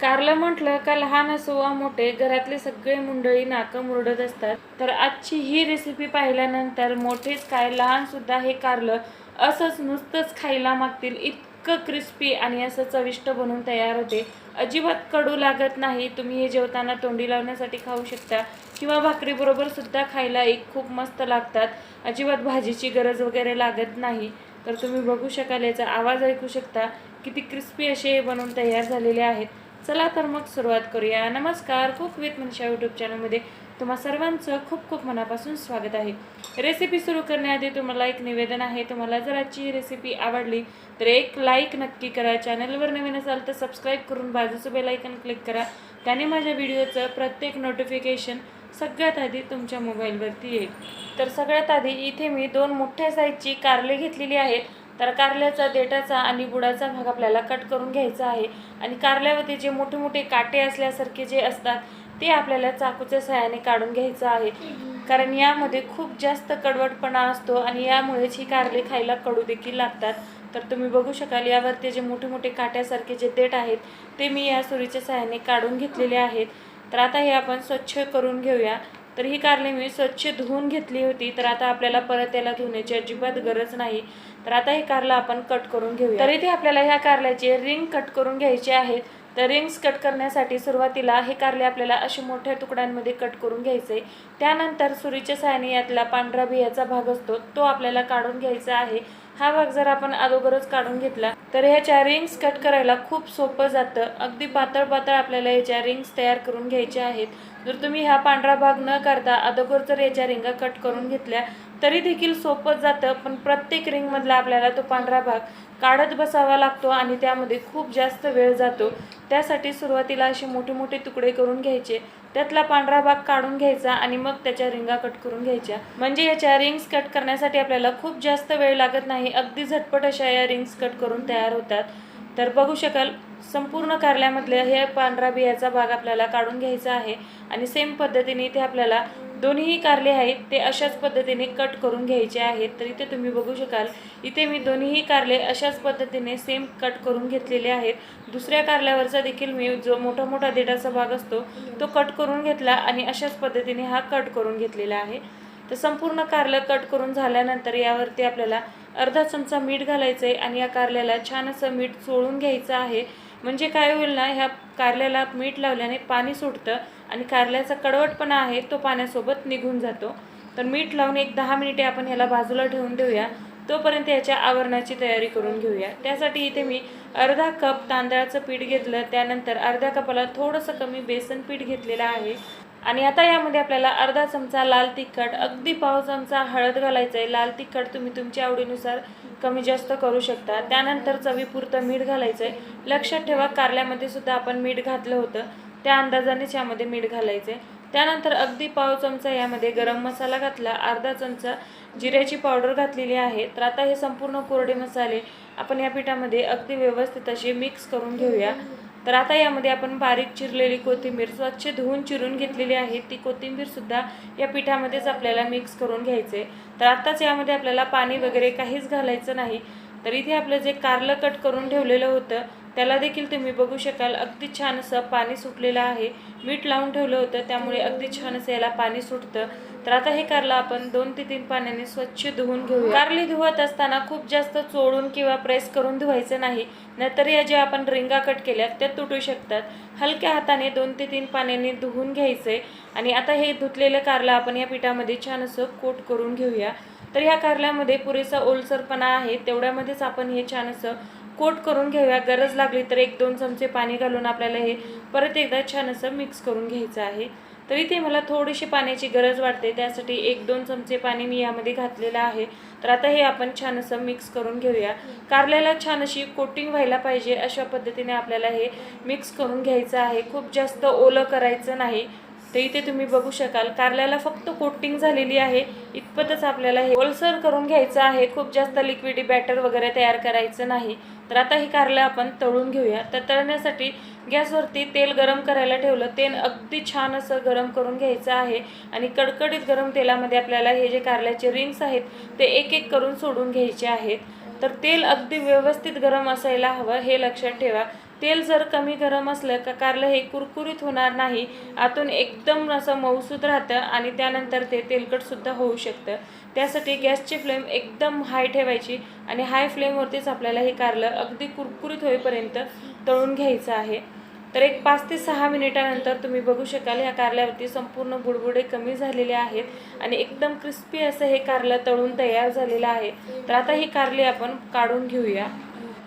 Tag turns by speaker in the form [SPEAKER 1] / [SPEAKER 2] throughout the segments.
[SPEAKER 1] कारलं म्हटलं का लहान असो वा मोठे घरातले सगळे मंडळी नाकं मुरडत असतात. तर आजची ही रेसिपी पाहिल्यानंतर मोठेच काय लहान सुद्धा हे कारलं असंच नुसतंच खायला मागतील. इतकं क्रिस्पी आणि असं चविष्ट बनवून तयार होते. अजिबात कडू लागत नाही. तुम्ही हे जेवताना तोंडी लावण्यासाठी खाऊ शकता. किंवा भाकरीबरोबर सुद्धा खायला एक खूप मस्त लागतात. अजिबात भाजीची गरज वगैरे लागत नाही. तर तुम्ही बघू शकाल याचा आवाज ऐकू शकता. किती क्रिस्पी असे हे बनवून तयार झालेले आहेत. चला तर मग सुरुवात करूया. नमस्कार कुक विथ मनीषा यूट्यूब चॅनलमध्ये तुम्हा सर्वांचं खूप खूप मनापासून स्वागत आहे. रेसिपी सुरू करण्याआधी तुम्हाला एक निवेदन आहे. तुम्हाला जर आजची रेसिपी आवडली तर एक लाईक नक्की करा. चॅनलवर नवीन असाल तर सबस्क्राईब करून बाजूचं बेलायकन क्लिक करा. त्याने माझ्या व्हिडिओचं प्रत्येक नोटिफिकेशन सगळ्यात आधी तुमच्या मोबाईलवरती येईल. तर सगळ्यात आधी इथे मी दोन मोठ्या साईजची कारले घेतलेली आहेत. तर कारल्याचा देठाचा आणि बुडाचा भाग आपल्याला कट करून घ्यायचा आहे. आणि कारल्यावरती जे मोठे मोठे काटे असल्यासारखे जे असतात ते आपल्याला चाकूच्या सहाय्याने काढून घ्यायचं आहे. कारण यामध्ये खूप जास्त कडवटपणा असतो आणि यामुळेच ही कारले खायला कडू देखील लागतात. तर तुम्ही बघू शकाल यावरती जे मोठे मोठे काट्यासारखे जे देठ आहेत ते मी या सुरीच्या सहाय्याने काढून घेतलेले आहेत. तर आता हे आपण स्वच्छ करून घेऊया. तर ही कारले मी स्वच्छ धुवून घेतली होती. तर आता आपल्याला परत याला धुण्याची अजिबात गरज नाही. तर आता हे कारला आपण कट करून घेऊया. तर इथे आपल्याला ह्या कारल्याचे रिंग कट करून घ्यायचे आहेत तर रिंग्स कट करण्यासाठी सुरुवातीला हे कारले आपल्याला असे मोठ्या तुकड्यांमध्ये कट करून घ्यायचे. त्यानंतर सुरीच्या साहाय्याने यातला पांढरा बियाचा भाग असतो तो आपल्याला काढून घ्यायचा आहे. हा भाग जर आपण अगोदरच काढून घेतला तर ह्याच्या रिंग्स कट करायला खूप सोपं जातं. अगदी पातळ पातळ आपल्याला याच्या रिंग्स तयार करून घ्यायच्या आहेत. जर तुम्ही हा पांढरा भाग न करता अगोदर जर याच्या रिंगा कट करून घेतल्या तरी देखील सोपं जातं पण प्रत्येक रिंगमधला आपल्याला तो पांढरा भाग काढत बसावा लागतो आणि त्यामध्ये खूप जास्त वेळ जातो. त्यासाठी सुरुवातीला असे मोठे मोठे तुकडे करून घ्यायचे. त्यातला पांढरा भाग काढून घ्यायचा आणि मग त्याच्या रिंगा कट करून घ्यायच्या. म्हणजे याच्या रिंग्स कट करण्यासाठी आपल्याला खूप जास्त वेळ लागत नाही. अगदी झटपट अशा या रिंग्स कट करून तयार होतात. तर बघू शकाल संपूर्ण कारल्यामधले हे पांढरा बियाचा भाग आपल्याला काढून घ्यायचा आहे. आणि सेम पद्धतीने इथे आपल्याला दोन्हीही कारले आहेत ते अशाच पद्धतीने कट करून घ्यायचे आहेत तर इथे तुम्ही बघू शकाल इथे मी दोन्हीही कारले अशाच पद्धतीने सेम कट करून घेतलेले आहेत. दुसऱ्या कारल्यावरचा देखील मी जो मोठा मोठा देठाचा भाग असतो तो कट करून घेतला आणि अशाच पद्धतीने हा कट करून घेतलेला आहे. तर संपूर्ण कारलं कट करून झाल्यानंतर यावरती आपल्याला अर्धा चमचा मीठ घालायचं आहे आणि या कारल्याला छान असं मीठ चोळून घ्यायचं आहे. म्हणजे काय होईल ना ह्या कारल्याला मीठ लावल्याने पाणी सुटतं. आणि कारल्याचा कडवटपणा आहे तो पाण्यासोबत निघून जातो. तर मीठ लावून एक दहा मिनिटे आपण ह्याला बाजूला ठेवून देऊया तोपर्यंत याच्या आवरणाची तयारी करून घेऊया. त्यासाठी इथे मी अर्धा कप तांदळाचं पीठ घेतलं. त्यानंतर अर्ध्या कपाला थोडंसं कमी बेसन पीठ घेतलेलं आहे. आणि आता यामध्ये आपल्याला अर्धा चमचा लाल तिखट अगदी पाव चमचा हळद घालायचं आहे. लाल तिखट तुम्ही तुमच्या आवडीनुसार कमी जास्त करू शकता. त्यानंतर चवीपुरतं मीठ घालायचं आहे लक्षात ठेवा कारल्यामध्ये सुद्धा आपण मीठ घातलं होतं. त्या अंदाजानेच यामध्ये मीठ घालायचं आहे त्यानंतर अगदी पाव चमचा यामध्ये गरम मसाला घातला अर्धा चमचा जिऱ्याची पावडर घातलेली आहे. तर आता हे संपूर्ण कोरडे मसाले आपण या पिठामध्ये अगदी व्यवस्थित असे मिक्स करून घेऊया. तर आता यामध्ये आपण बारीक चिरलेली कोथिंबीर स्वच्छ धुवून चिरून घेतलेली आहे. ती कोथिंबीरसुद्धा या पिठामध्येच आपल्याला मिक्स करून घ्यायचे तर आत्ताच यामध्ये आपल्याला पाणी वगैरे काहीच घालायचं नाही. तर इथे आपलं जे कारलं कट करून ठेवलेलं होतं त्याला देखील तुम्ही बघू शकाल. अगदी छान असं पाणी सुटलेलं आहे. मीठ लावून ठेवलं होतं त्यामुळे अगदी छान असं याला पाणी सुटतं. तर आता हे कारलं आपण दोन ते तीन पाण्याने स्वच्छ धुवून घेऊ कारली धुवत असताना खूप जास्त चोळून किंवा प्रेस करून धुवायचं नाही. नाहीतर या ज्या आपण रिंगा कट केल्या त्या तुटू शकतात. हलक्या हाताने दोन ते तीन पाण्याने धुवून घ्यायचे. आणि आता हे धुतलेलं कारलं आपण या पिठामध्ये छान असं कोट करून घेऊया. तर ह्या कारल्यामध्ये पुरेसा ओलसरपणा आहे. तेवढ्यामध्येच आपण हे छान असं कोट करून घेऊया गरज लागली तर एक दोन चमचे पाणी घालून आपल्याला हे परत एकदा छान असं मिक्स करून घ्यायचं आहे. तर इथे मला थोडीशी पाण्याची गरज वाटते त्यासाठी एक दोन चमचे पाणी मी यामध्ये घातलेलं आहे. तर आता हे आपण छान असं मिक्स करून घेऊया. कारल्याला छान अशी कोटिंग व्हायला पाहिजे अशा पद्धतीने आपल्याला हे मिक्स करून घ्यायचं आहे. खूप जास्त ओलं करायचं नाही. तर इथे तुम्ही बघू शकाल. कारल्याला फक्त कोटिंग झालेली आहे. इतपतच आपल्याला हे ओलसर करून घ्यायचं आहे. खूप जास्त लिक्विडी बॅटर वगैरे तयार करायचं नाही. तर आता हे कारलं आपण तळून घेऊया. तर तळण्यासाठी गॅसवरती तेल गरम करायला ठेवलं. तेल अगदी छान असं गरम करून घ्यायचं आहे. आणि कडकडीत गरम तेलामध्ये आपल्याला हे जे कारल्याचे रिंग्स आहेत ते एक एक करून सोडून घ्यायचे आहेत. तर तेल अगदी व्यवस्थित गरम असायला हवं हे लक्षात ठेवा. तेल जर कमी गरम असलं का कारलं हे कुरकुरीत होणार नाही आतून एकदम असं मऊसूद राहतं आणि त्यानंतर ते तेलकटसुद्धा होऊ शकतं. त्यासाठी गॅसची फ्लेम एकदम हाय ठेवायची आणि हाय फ्लेमवरतीच आपल्याला हे कारलं अगदी कुरकुरीत होईपर्यंत तळून घ्यायचं आहे. तर एक पाच ते सहा मिनिटानंतर तुम्ही बघू शकाल ह्या कारल्यावरती संपूर्ण बुडबुडे कमी झालेले आहेत आणि एकदम क्रिस्पी असं हे कारलं तळून तयार झालेलं आहे. तर आता ही कारली आपण काढून घेऊया.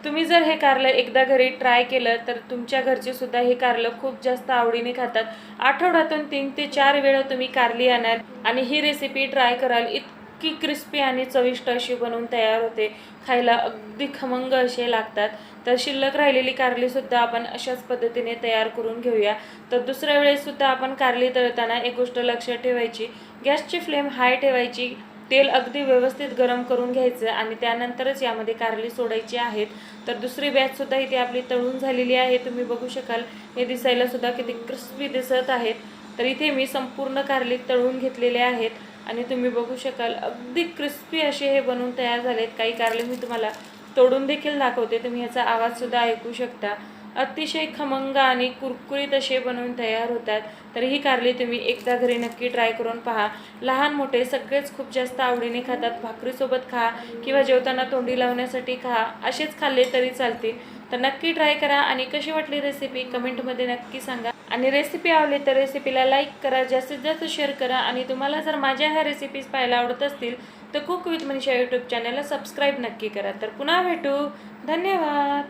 [SPEAKER 1] तुम्ही जर हे कारलं एकदा घरी ट्राय केलं तर तुमच्या घरचे सुद्धा हे कारलं खूप जास्त आवडीने खातात. आठवड्यातून तीन ते चार वेळा तुम्ही कारली आणाल आणि ही रेसिपी ट्राय कराल इतकी क्रिस्पी आणि चविष्ट अशी बनवून तयार होते. खायला अगदी खमंग असे लागतात. तर शिल्लक राहिलेली कारलीसुद्धा आपण अशाच पद्धतीने तयार करून घेऊया. तर दुसऱ्या वेळेससुद्धा आपण कारली तळताना एक गोष्ट लक्षात ठेवायची. गॅसची फ्लेम हाय ठेवायची. तेल अगदी व्यवस्थित गरम करून घ्यायचं आणि त्यानंतरच यामध्ये कारली सोडायची आहेत. तर दुसरी बॅचसुद्धा इथे आपली तळून झालेली आहे. तुम्ही बघू शकाल. हे दिसायलासुद्धा किती क्रिस्पी दिसत आहेत. तर इथे मी संपूर्ण कारली तळून घेतलेले आहेत. आणि तुम्ही बघू शकाल अगदी क्रिस्पी असे हे बनवून तयार झालेत. काही कारले मी तुम्हाला तोडून देखील दाखवते. तुम्ही याचा आवाजसुद्धा ऐकू शकता. अतिशय खमंग आणि कुरकुरीत असे बनवून तयार होतात. तर ही कारली तुम्ही एकदा घरी नक्की ट्राय करून पहा. लहान मोठे सगळेच खूप जास्त आवडीने खातात. भाकरीसोबत खा किंवा जेवताना तोंडी लावण्यासाठी खा. असेच खाल्ले तरी चालतील. तर नक्की ट्राय करा आणि कशी वाटली रेसिपी कमेंटमध्ये नक्की सांगा. आणि रेसिपी आवडली तर रेसिपीला लाईक करा. जास्तीत जास्त शेअर करा. आणि तुम्हाला जर माझ्या ह्या रेसिपीज पाहायला आवडत असतील तर कुक विथ मनीषा यूट्यूब चॅनलला सबस्क्राईब नक्की करा. तर पुन्हा भेटू. धन्यवाद.